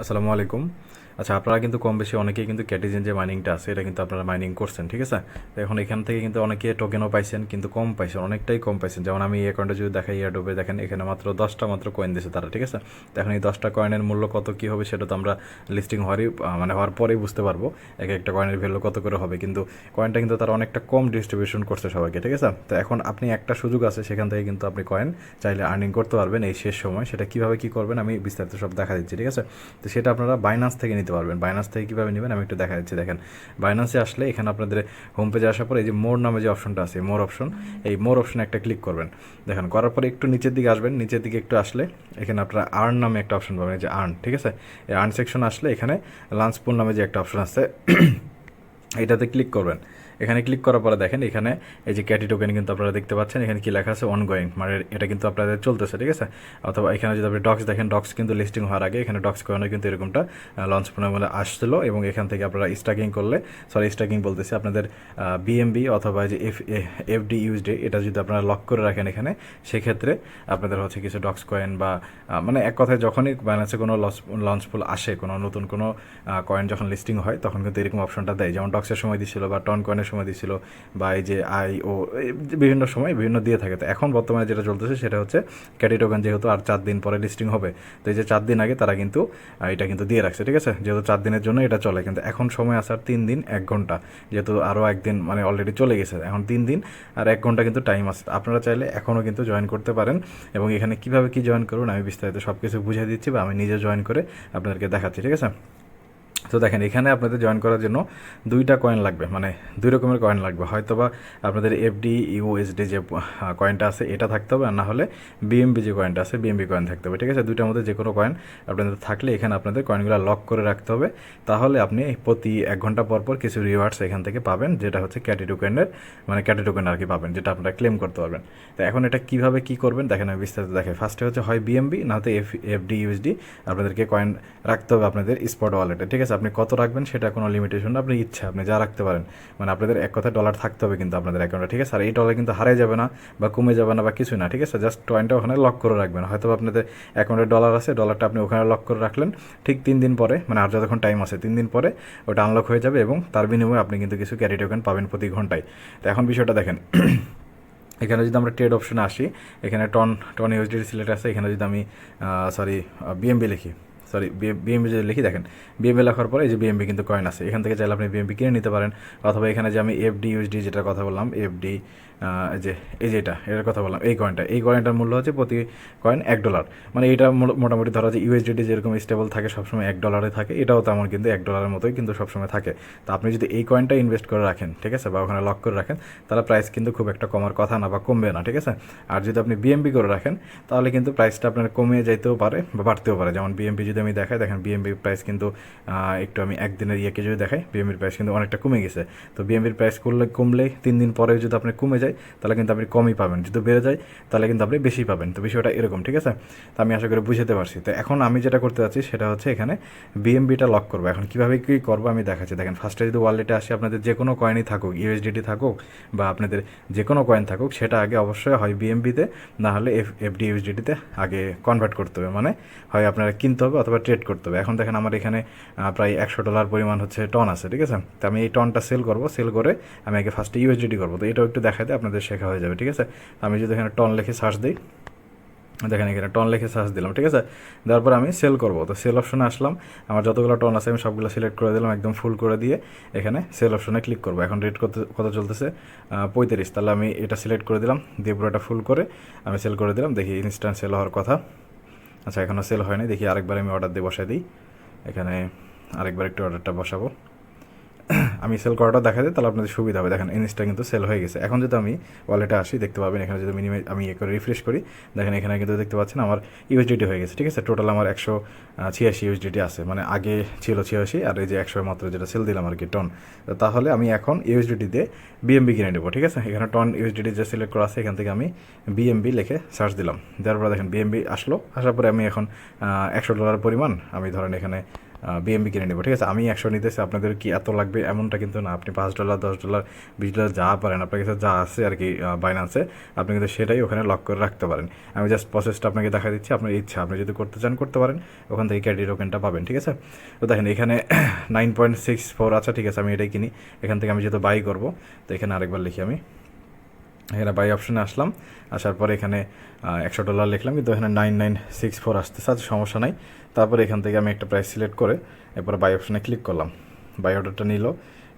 আসসালামু আলাইকুম। আচ্ছা আপনারা কিন্তু কম বেশি অনেকেই কিন্তু ক্যাটিজেন যে মাইনিংটা আছে, এটা কিন্তু আপনারা মাইনিং করছেন, ঠিক আছে? তো এখন এখান থেকে কিন্তু অনেকে টোকেনও পাইছেন, কিন্তু কম পাইছেন, অনেকটাই কম পাইছেন। যেমন আমি এই অ্যাকাউন্টে যদি দেখাই ইয়াডোবে দেখেন এখানে মাত্র দশটা মাত্র কয়েন দিয়েছে তারা, ঠিক আছে? তো এখন এই দশটা কয়েনের মূল্য কত, কী হবে সেটা তো আমরা লিস্টিং হওয়ারই মানে হওয়ার পরেই বুঝতে পারব, এক একটা কয়েনের ভ্যালু কত করে হবে। কিন্তু কয়েনটা কিন্তু তারা অনেকটা কম ডিস্ট্রিবিউশন করছে সবাইকে, ঠিক আছে? তো এখন আপনি একটা সুযোগ আছে, সেখান থেকে কিন্তু আপনি কয়েন চাইলে আর্নিং করতে পারবেন এই শেষ সময়। সেটা কীভাবে কি করবেন আমি বিস্তারিত সব দেখা দিচ্ছি, ঠিক আছে? তো সেটা আপনারা বাইনান্স থেকে নিতে পারবেন। বাইনান্স থেকে কীভাবে নেবেন আমি একটু দেখা যাচ্ছি দেখেন। বাইনান্সে আসলে এখানে আপনাদের হোম পেজে আসার পর এই যে মোর নামে যে অপশনটা আছে মোর অপশন এই মোর অপশনে একটা ক্লিক করবেন। দেখেন, করার পরে একটু নিচের দিকে আসবেন, নিচের দিকে একটু আসলে এখানে আপনারা আর্ন নামে একটা অপশন পাবেন, এই যে আর্ন ঠিক আছে? এই আর্ন সেকশন আসলে এখানে লাঞ্চপুর নামে যে একটা অপশন আছে, এটাতে ক্লিক করবেন। এখানে ক্লিক করার পরে দেখেন, এখানে এই যে ক্যাটি টোকেন কিন্তু আপনারা দেখতে পাচ্ছেন, এখানে কি লেখা আছে অনগোয়িং মানে এটা কিন্তু আপনাদের চলতেছে, ঠিক আছে? অথবা এখানে যদি আপনি ডক্স দেখেন ডক্স কিন্তু লিস্টিং হওয়ার আগে এখানে ডক্স কয়েনে কিন্তু এরকমটা লঞ্চ মানে আসছিল এবং এখান থেকে আপনারা স্টাকিং করলে সরি স্টাকিং বলতেছি আপনাদের বিএমবি অথবা যে এফ এফ এফডি ইউজডি এটা যদি আপনারা লক করে রাখেন এখানে, সেক্ষেত্রে আপনাদের হচ্ছে কিছু ডক্স কয়েন বা মানে এক কথায় যখনই ব্যালেন্সে কোনো লঞ্চ ফুল আসে, কোনো নতুন কোনো কয়েন যখন লিস্টিং হয়, তখন কিন্তু এরকম অপশনটা দেয়। যেমন ডক্সের সময় দিছিল বা টন কয়েনের সময় দিছিল বা এই যে আই ও বিভিন্ন সময় বিভিন্ন দিয়ে থাকে। তো এখন বর্তমানে যেটা চলতেছে সেটা হচ্ছে ক্যাটি টোকেন যেহেতু আর চার দিন পরে লিস্টিং হবে, তো এই যে চার দিন আগে তারা কিন্তু এটা কিন্তু দিয়ে রাখছে, ঠিক আছে? যেহেতু চার দিনের জন্য এটা চলে, কিন্তু এখন সময় আছে আর তিন দিন এক ঘণ্টা, যেহেতু আরও একদিন মানে অলরেডি চলে গেছে, এখন তিন দিন আর এক ঘণ্টা কিন্তু টাইম আছে। আপনারা চাইলে এখনও কিন্তু জয়েন করতে পারেন এবং এখানে কীভাবে কি জয়েন করুন আমি বিস্তারিত সব কিছু বুঝিয়ে দিচ্ছি বা আমি নিজে জয়েন করে আপনাদেরকে দেখাচ্ছি, ঠিক আছে? তো দেখেন, এখানে আপনাদের জয়েন করার জন্য দুইটা কয়েন লাগবে মানে দুই রকমের কয়েন লাগবে। হয়তো বা আপনাদের এফডি ইউএসডি যে কয়েনটা আছে, এটা থাকতে হবে, আর না হলে বিএমবি যে কয়েনটা আছে বিএমবি কয়েন থাকতে হবে, ঠিক আছে? দুইটার মধ্যে যে কোনো কয়েন আপনাদের থাকলে এখানে আপনাদের কয়েনগুলো লক করে রাখতে হবে। তাহলে আপনি প্রতি এক ঘণ্টা পর পর কিছু রিওয়ার্ডস এখান থেকে পাবেন, যেটা হচ্ছে ক্যাটি মানে ক্যাটি টোকেন আর কি পাবেন, যেটা আপনারা ক্লেম করতে পারবেন। তো এখন এটা কীভাবে কি করবেন, দেখেন আমি বিস্তারিত দেখে ফার্স্টে হচ্ছে হয় বিএমবি না হতে এফ এফডি ইউএসডি আপনাদেরকে কয়েন রাখতে হবে আপনাদের স্পট ওয়ালেটে ঠিক আছে? আপনি কত রাখবেন সেটা কোনো লিমিটেশন আপনি ইচ্ছা, আপনি যা রাখতে পারেন। মানে আপনাদের এক কথায় ডলার থাকতে হবে কিন্তু আপনাদের অ্যাকাউন্টে ঠিক আছে? আর এই ডলার কিন্তু হারিয়ে যাবে না বা কমে যাবে না বা কিছু না, ঠিক আছে? জাস্ট কয়েনটা ওখানে লক করে রাখবেন। হয়তো আপনাদের অ্যাকাউন্টে ডলার আছে ডলারটা আপনি ওখানে লক করে রাখলেন, ঠিক তিন দিন পরে মানে আর যতক্ষণ টাইম আছে, তিন দিন পরে ওটা আনলক হয়ে যাবে এবং তার বিনিময়ে আপনি কিন্তু কিছু ক্যারি টোকেন পাবেন প্রতি ঘন্টায়। তো এখন বিষয়টা দেখেন। এখানে যদি আমরা ট্রেড অপশনে আসি, এখানে টন টন ইউএসডি সিলেক্ট আছে, এখানে যদি আমি সরি বিএমবি লিখি। সরি বিএমবি যদি লিখি, দেখেন বিএমবি লেখার পরে এই যে বিএমবি কিন্তু কয়েন আছে, এখান থেকে চাইলে আপনি বিএমবি কিনে নিতে পারেন, অথবা এখানে যে আমি এফডি ইউএসডি যেটার কথা বললাম এফডি যে, এই যে এটা, এটার কথা বললাম, এই কয়েনটা এই কয়েনটার মূল্য হচ্ছে প্রতি কয়েন এক ডলার মানে এটা মোটামুটি ধরা যায় ইউএসডিটি যেরকম স্টেবল থাকে, সবসময় এক ডলারে থাকে, এটাও তেমন কিন্তু এক ডলারের মতোই কিন্তু সবসময় থাকে। তো আপনি যদি এই কয়েনটা ইনভেস্ট করে রাখেন, ঠিক আছে, বা ওখানে লক করে রাখেন, তাহলে প্রাইস কিন্তু খুব একটা কমার কথা না বা কমবে না, ঠিক আছে? আর যদি আপনি বিএমবি করে রাখেন, তাহলে কিন্তু প্রাইসটা আপনার কমে যাইতেও পারে বা বাড়তেও পারে, যেমন বিএমবি যদি আমি দেখাই, দেখেন বিএমবি প্রাইস কিন্তু একটু আমি একদিনের ইয়েকে যদি দেখাই বিএমবির প্রাইস কিন্তু অনেকটা কমে গেছে। তো বিএমবির প্রাইস করলে কমলে তিন দিন পরে যদি আপনি কমে যায়, তাহলে কিন্তু আপনি কমই পাবেন। যদি বেড়ে যায়, তাহলে কিন্তু আপনি বেশি পাবেন। তো বিষয়টা এরকম, ঠিক আছে? তো আমি আশা করি বুঝতে পারছি। তো এখন আমি যেটা করতে যাচ্ছি, সেটা হচ্ছে এখানে বিএমবিটা লক করব। এখন কীভাবে কী করব আমি দেখাচ্ছি। দেখেন ফার্স্টে যদি ওয়ালেটে আসে, আপনাদের যে কোনো কয়েনই থাকুক ইউএসডিটি থাকুক বা আপনাদের যে কোনো কয়েন থাকুক, সেটা আগে অবশ্যই হয় বিএমবিতে না হলে এফ এফডি ইউএসডিটিতে আগে কনভার্ট করতে হবে। মানে হয় আপনারা কিনতে হবে অথবা ট্রেড করতে হবে। এখন দেখেন আমার এখানে প্রায় একশো ডলার পরিমাণ হচ্ছে টন আছে, ঠিক আছে? তো আমি এই টনটা সেল করব সেল করে আমি আগে ফার্স্টে ইউএসডিটি করব। তো এটাও একটু দেখাতে আপনাদের শেখা হয়ে যাবে, ঠিক আছে? আমি যদি এখানে টন লিখে সার্চ দিই, দেখেন এখানে টন লিখে সার্চ দিলাম, ঠিক আছে? তারপর আমি সেল করব। তো সেল অপশনে আসলাম, আমার যতগুলো টন আছে আমি সবগুলো সিলেক্ট করে দিলাম, একদম ফুল করে দিয়ে এখানে সেল অপশনে ক্লিক করব। এখন রেট কত কত চলতেছে? পঁয়ত্রিশ। তাহলে আমি এটা সিলেক্ট করে দিলাম, দিয়ে পুরোটা ফুল করে আমি সেল করে দিলাম। দেখি ইনস্ট্যান্ট সেল হওয়ার কথা। আচ্ছা এখনও সেল হয়নি। দেখি আরেকবার আমি অর্ডার দিয়ে বসাই দিই। এখানে আরেকবার একটু অর্ডারটা বসাবো। আমি সেল করাটা দেখা যায়, তাহলে আপনাদের সুবিধা হবে। দেখেন ইনস্টা কিন্তু সেল হয়ে গেছে। এখন যদি আমি ওয়ালেটে আসি, দেখতে পাবেন এখানে যদি মিনিমাম আমি এ করে রিফ্রেশ করি, দেখেন এখানে কিন্তু দেখতে পাচ্ছেন আমার ইউএসডিটি হয়ে গেছে, ঠিক আছে? টোটাল আমার একশো ছিয়াশি ইউএসডিটি আছে। মানে আগে ছিল ছিয়াশি, আর এই যে একশো মাত্র যেটা সেল দিলাম আর কি টন তাহলে আমি এখন ইউএসডিটি দিয়ে বিএমবি কিনে নেব, ঠিক আছে? এখানে টন ইউএসডিটি যে সিলেক্ট করা আছে, এখান থেকে আমি বিএমবি লিখে সার্চ দিলাম। দেওয়ার পরে দেখেন বিএমবি আসলো। আসার পরে আমি এখন একশো ডলার পরিমাণ, আমি ধরেন এখানে বিএমবি কিনে নেব, ঠিক আছে? আমি একশো নিতেছি, আপনাদের কি এত লাগবে? এমনটা কিন্তু না। আপনি পাঁচ ডলার দশ ডলার বিশ ডলার যা পারেন, আপনার কাছে যা আছে আর কি বাইন্যান্সে আপনি কিন্তু সেটাই ওখানে লক করে রাখতে পারেন। আমি জাস্ট প্রসেসটা আপনাকে দেখা দিচ্ছি, আপনার ইচ্ছা, আপনি যদি করতে চান করতে পারেন। ওখান থেকে ক্যাডি টোকেনটা পাবেন, ঠিক আছে? তো দেখেন, এখানে নাইন পয়েন্ট সিক্স ফোর আচ্ছা ঠিক আছে? আমি এটাই কিনি। এখান থেকে আমি যেহেতু বাই করব, তো এখানে আরেকবার লিখি আমি। এখানে বাই অপশনে আসলাম। আসার পরে এখানে একশো ডলার লিখলাম, কিন্তু এখানে নাইন নাইন সিক্স ফোর আসতেছে আছে সমস্যা নাই। তারপরে এখান থেকে আমি একটা প্রাইস সিলেক্ট করে এরপরে বাই অপশনে ক্লিক করলাম। বাই অর্ডারটা নিল,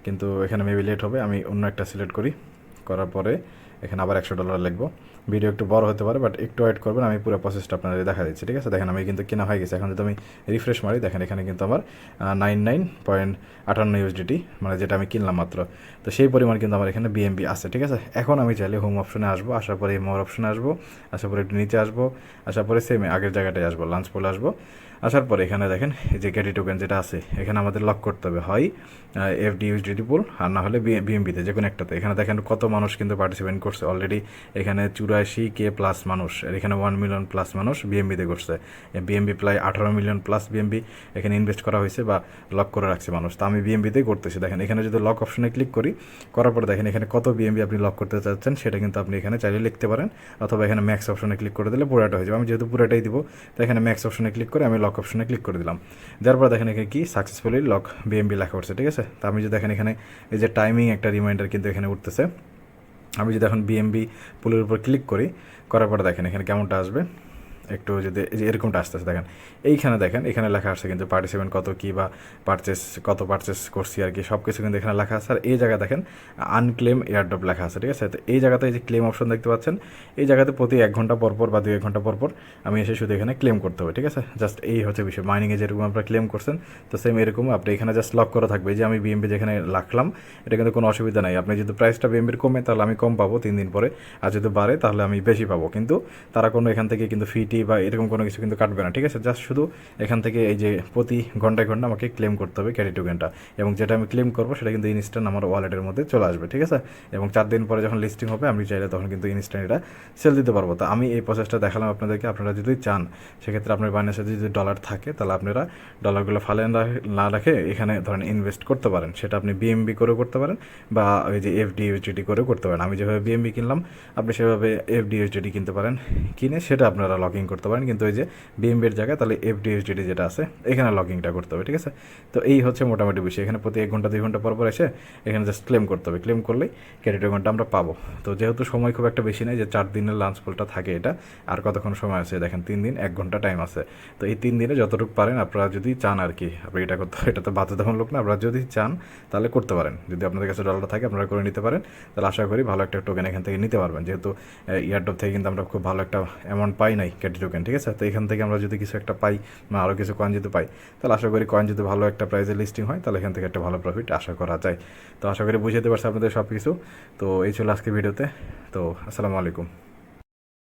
কিন্তু এখানে মেবি লেট হবে, আমি অন্য একটা সিলেক্ট করি। করার পরে এখানে আবার একশো ডলার লিখব। ভিডিও একটু বড় হতে পারে বাট একটু ওয়েট করবেন, আমি পুরো প্রসেসটা আপনাদের দেখা দিচ্ছি, ঠিক আছে? দেখেন, আমি কিন্তু কেনা হয়ে গেছে। এখন যদি আমি রিফ্রেশ মারি, দেখেন, এখানে কিন্তু আমার নাইন নাইন পয়েন্ট আটান্ন ইউএসডিটি মানে যেটা আমি কিনলাম মাত্র। তো সেই পরিমাণ কিন্তু আমার এখানে বিএমবি আছে, ঠিক আছে? এখন আমি চাইলে হোম অপশনে আসব, আসার পরে মোর অপশনে আসব, আসার পরে একটু নিচে আসব, আসার পরে সেম আগের জায়গাটায় আসব লাঞ্চ পোলে আসব। আসার পরে এখানে দেখেন, এই যে ক্যাডি টোকেন যেটা আছে, এখানে আমাদের লক করতে হবে। হয় এফ ডি ইউএসডিটি পুল আর না হলে বিএমবিতে যে কোনো একটাতে। এখানে দেখেন কত মানুষ কিন্তু পার্টিসিপেট করছে। অলরেডি এখানে চুরাশি কে প্লাস মানুষ এখানে ওয়ান মিলিয়ন প্লাস মানুষ বিএমবিতে করছে। বিএমবি প্রায় আঠারো মিলিয়ন প্লাস বিএমবি এখানে ইনভেস্ট করা হয়েছে বা লক করে রাখছে মানুষ। তো আমি বিএমবিতেই করতেছি। দেখেন, এখানে যদি লক অপশনে ক্লিক করি, করার পরে দেখেন এখানে কত বিএমবি আপনি লক করতে চাচ্ছেন, সেটা কিন্তু আপনি এখানে চাইলে লিখতে পারেন। অথবা এখানে ম্যাক্স অপশনে ক্লিক করে দিলে পুরোটা হয়ে যাবে। আমি যেহেতু পুরোটাই দিব, তো এখানে ম্যাক্স অপশনে ক্লিক করে আমি লক অপশনে ক্লিক করে দিলাম। যার পর দেখেন এখানে কি? সাকসেসফুলি লক বিএমবি লেখা উঠছে, ঠিক আছে? তো আমি যদি দেখেন এখানে এই যে টাইমিং একটা রিমাইন্ডার কিন্তু এখানে উঠতেছে। আমি যদি এখন বিএমবি পুলের উপর ক্লিক করি, করার পরে দেখেন এখানে কেমনটা আসবে? একটু যদি এরকমটা আসতেছে দেখেন। এইখানে দেখেন, এখানে লেখা আছে কিন্তু পার্টিসিপেন্ট কত কী বা পারচেস কত পারচেস করছি আর কি সব কিছু কিন্তু এখানে লেখা আছে। আর এই জায়গায় দেখেন আনক্লেম এয়ারড্রপ লেখা আছে, ঠিক আছে? তো এই জায়গাতে এই যে ক্লেম অপশন দেখতে পাচ্ছেন, এই জায়গাতে প্রতি এক ঘণ্টা পর পর বা দুই এক ঘণ্টা পর পর আমি এসে শুধু এখানে ক্লেম করতে হবে, ঠিক আছে? জাস্ট এই হচ্ছে বিষয়। মাইনিংয়ে যেরকম আপনারা ক্লেম করছেন, তো সেম এরকম আপনি এখানে জাস্ট লক করা থাকবে। যে আমি বিএমবি যেখানে রাখলাম, এটা কিন্তু কোনো অসুবিধা নাই। আপনি যদি প্রাইসটা বিএমবির কমে, তাহলে আমি কম পাবো তিন দিন পরে। আর যদি বাড়ে, তাহলে আমি বেশি পাবো। কিন্তু তারা কোনো এখান থেকে কিন্তু ফিটি বা এরকম কোনো কিছু কিন্তু কাটবে না, ঠিক আছে? জাস্ট শুধু এখান থেকে এই যে প্রতি ঘন্টায় ঘণ্টা আমাকে ক্লেম করতে হবে ক্যারি টোকেনটা এবং যেটা আমি ক্লেম করব সেটা কিন্তু ইনস্ট্যান্ট আমার ওয়ালেটের মধ্যে চলে আসবে, ঠিক আছে? এবং চার দিন পরে যখন লিস্টিং হবে, আমি চাইলে তখন কিন্তু ইনস্ট্যান্ট এটা সেল দিতে পারব। তো আমি এই প্রসেসটা দেখালাম আপনাদেরকে। আপনারা যদি চান, সেক্ষেত্রে আপনার বাইনাসে যদি ডলার থাকে, তাহলে আপনারা ডলারগুলো ফালে না রাখে এখানে ধরেন ইনভেস্ট করতে পারেন। সেটা আপনি বিএমবি করেও করতে পারেন বা ওই যে এফডি ইউজিটি করেও করতে পারেন। আমি যেভাবে বিএমবি কিনলাম, আপনি সেভাবে এফডি ইউজিটি কিনতে পারেন। কিনে সেটা আপনারা লগইন করতে পারেন। কিন্তু ওই যে বিএমবির জায়গায় তাহলে এফডিএসডিটি যেটা আছে, এখানে লগইনটা করতে হবে, ঠিক আছে? তো এই হচ্ছে মোটামুটি বিষয়। এখানে প্রতি এক ঘণ্টা, দুই ঘণ্টা পর পর এসে এখানে জাস্ট ক্লেম করতে হবে। ক্লেম করলেই ক্রেডিট ঘণ্টা আমরা পাবো। তো যেহেতু সময় খুব একটা বেশি নেই, যে চার দিনের লাঞ্চ পোলটা থাকে এটা, আর কতক্ষণ সময় আছে, দেখেন তিন দিন, এক ঘণ্টা টাইম আছে। তো এই তিন দিনে যতটুকু পারেন, আপনারা যদি চান আর কি, আপনি এটা করতে এটা তো বাধ্যতামূলক না, আপনারা যদি চান তাহলে করতে পারেন। যদি আপনাদের কাছে ডলারটা থাকে, আপনারা করে নিতে পারেন। তাহলে আশা করি ভালো একটা টোকেন এখান থেকে নিতে পারবেন। যেহেতু ইয়ারডপ থেকে কিন্তু আমরা খুব ভালো একটা অ্যামাউন্ট পাই নাই ক্যাটি টোকেন ঠিক আছে? তো এখান থেকে আমরা যদি কিছু একটা পাই বা আরও কিছু কয়েন যদি পাই, তাহলে আশা করি কয়েন যদি ভালো একটা প্রাইজে লিস্টিং হয়, তাহলে এখান থেকে একটা ভালো প্রফিট আশা করা যায়। তো আশা করি বুঝতে পারছি আপনাদের সব কিছু তো এই ছিল আজকে ভিডিওতে। তো আসসালামু আলাইকুম।